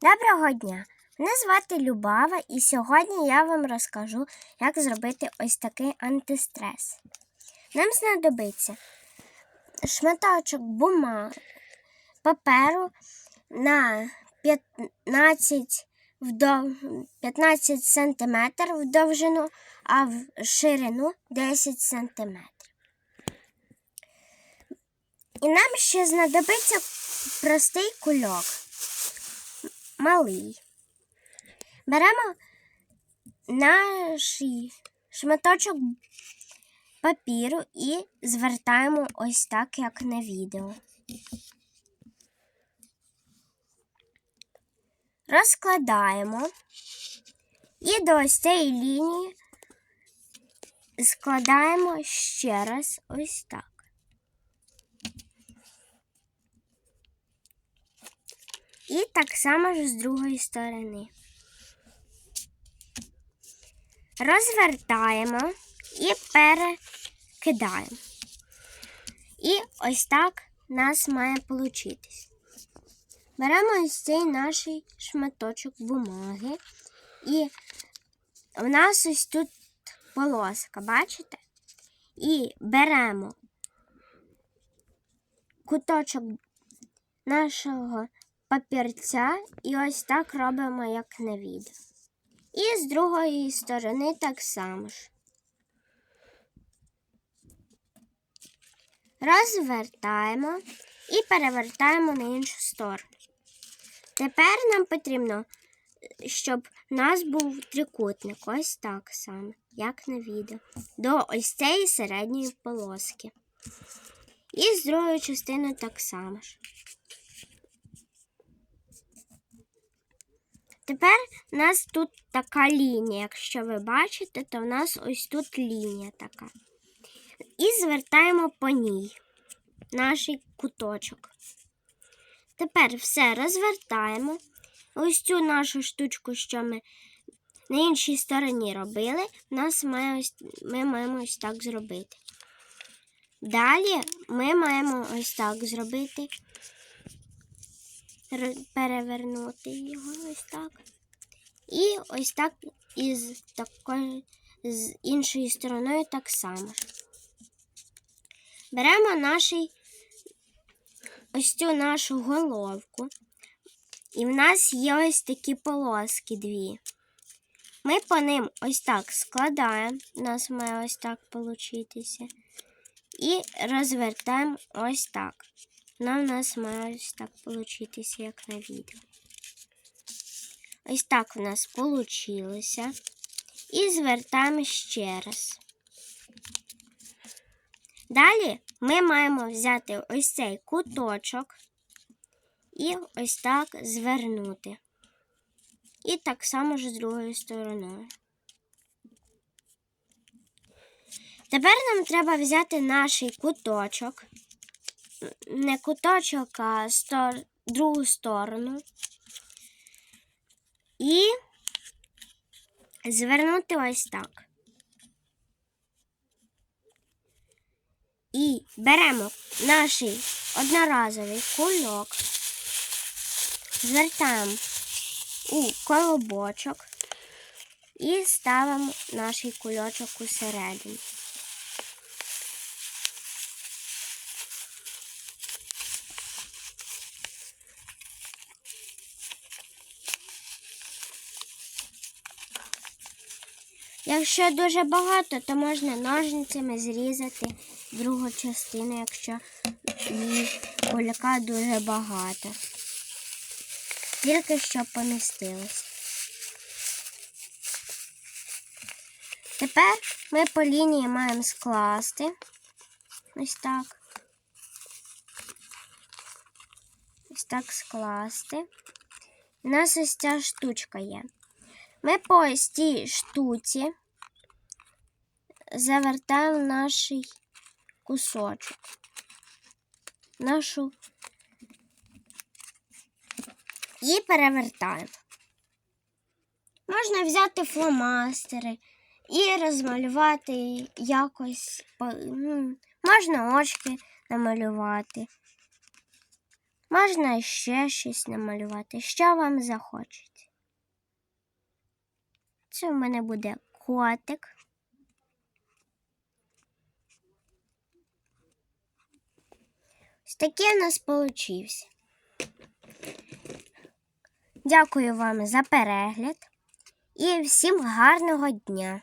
Доброго дня! Мене звати Любава, і сьогодні я вам розкажу, як зробити ось такий антистрес. Нам знадобиться шматочок бумаги, паперу на 15, вдов... 15 см в довжину, а в ширину 10 см. І нам ще знадобиться простий кульок малий. Беремо наш шматочок папіру і звертаємо ось так, як на відео. Розкладаємо і до ось цієї лінії складаємо ще раз ось так. І так само ж з другої сторони. Розвертаємо і перекидаємо. І ось так у нас має получитись. Беремо ось цей наш шматочок бумаги. І в нас ось тут полоска, бачите? І беремо куточок нашого папірця і ось так робимо, як на відео. І з другої сторони так само ж. Розвертаємо і перевертаємо на іншу сторону. Тепер нам потрібно, щоб у нас був трикутник, ось так само, як на відео, до ось цієї середньої полоски. І з другої частини так само ж. Тепер у нас тут така лінія. Якщо ви бачите, то в нас ось тут лінія така. І звертаємо по ній наш куточок. Тепер все розвертаємо. Ось цю нашу штучку, що ми на іншій стороні робили, нас має ось, ми маємо ось так зробити. Далі ми маємо ось так зробити перевернути його ось так. І ось так із такої з іншої стороною так само. Беремо наш ось цю нашу головку. І в нас є ось такі полоски дві. Ми по ним ось так складаємо, у нас має ось так получитися. І розвертаємо ось так. Вона в нас має ось так получитися, як на відео. Ось так в нас получилося. І звертаємо ще раз. Далі ми маємо взяти ось цей куточок і ось так звернути. І так само ж з другою стороною. Тепер нам треба взяти наш куточок не куточок, а стор... другу сторону. І звернути ось так. І беремо наш одноразовий кульок, звертаємо у колобочок і ставимо наш кульочок усередину. Якщо дуже багато, то можна ножницями зрізати другу частину, якщо її дуже багато. Тільки щоб помістилось. Тепер ми по лінії маємо скласти ось так. Ось так скласти. У нас ось ця штучка є. Ми по ось цій штуці завертаємо наш кусочок. Нашу і перевертаємо. Можна взяти фломастери і розмалювати якось. ну, Можна очки намалювати. Можна ще щось намалювати, що вам захочеться. Це в мене буде котик. Ось такий у нас получився. Дякую вам за перегляд і всім гарного дня!